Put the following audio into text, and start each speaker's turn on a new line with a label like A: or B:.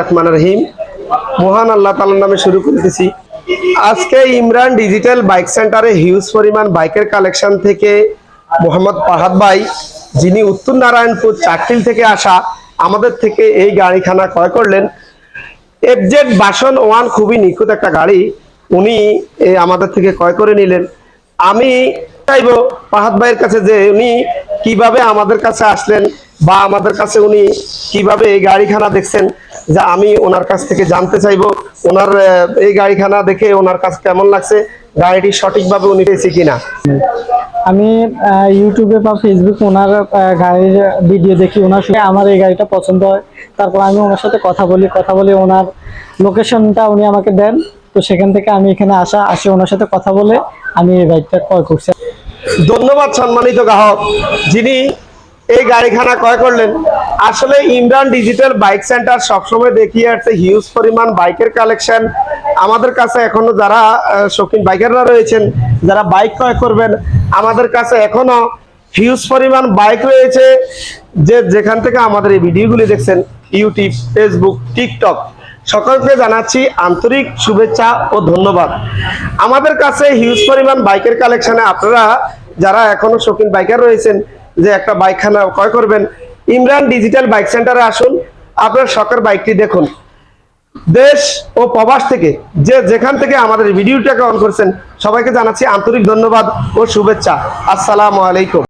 A: রহমানির রহিম। চাকরিল থেকে আসা, আমাদের থেকে এই গাড়িখানা ক্রয় করলেন। এফজেড বাসন ওয়ান খুবই নিখুঁত একটা গাড়ি উনি আমাদের থেকে ক্রয় করে নিলেন। আমি চাইব ফাহাদ ভাইয়ের কাছে যে উনি কীভাবে আমাদের কাছে আসলেন বা আমাদের কাছে উনি কীভাবে এই গাড়িখানা দেখছেন। যে আমি ওনার কাছ থেকে জানতে চাইব ওনার এই গাড়িখানা দেখে ওনার কাছে কেমন লাগছে গাড়িটি সঠিকভাবে উনি পেয়েছে কিনা?
B: আমি ইউটিউবে বা ফেসবুক ওনার গাড়ির ভিডিও দেখি ওনার সঙ্গে আমার এই গাড়িটা পছন্দ হয়। তারপর আমি ওনার সাথে কথা বলি কথা বলে ওনার লোকেশনটা উনি আমাকে দেন। তো সেখান থেকে আমি এখানে আসা আসে ওনার সাথে কথা বলে আমি এই বাইকটা ক্রয় করছি।
A: ধন্যবাদ সম্মানিত গ্রাহক। যিনি এই গাড়িখানা ক্রয় করলেন। আসলে ইমরান ডিজিটাল বাইক সেন্টার সবসময় দেখিয়ে আসছে হিউজ পরিমাণ বাইকের কালেকশন আমাদের কাছে এখনও যারা শৌখিন বাইকাররা রয়েছেন, যারা বাইক ক্রয় করবেন, আমাদের কাছে এখনও হিউজ পরিমাণ বাইক রয়েছে। যে যেখান থেকে আমাদের এই ভিডিওগুলি দেখছেন ইউটিউব ফেসবুক টিকটক সকলকে জানাচ্ছি আন্তরিক শুভেচ্ছা ও ধন্যবাদ। আমাদের কাছে হিউজ পরিমাণ বাইকের কালেকশনে আপনারা, যারা এখনও শৌখিন বাইকার রয়েছেন যে একটা বাইকখানা ক্রয় করবেন, ইমরান ডিজিটাল বাইক সেন্টারে আসুন, আপনার শখের বাইকটি দেখুন। দেশ ও প্রবাস থেকে যে যেখান থেকে আমাদের ভিডিওটাকে অন করছেন, সবাইকে জানাচ্ছি আন্তরিক ধন্যবাদ ও শুভেচ্ছা। আসসালামু আলাইকুম।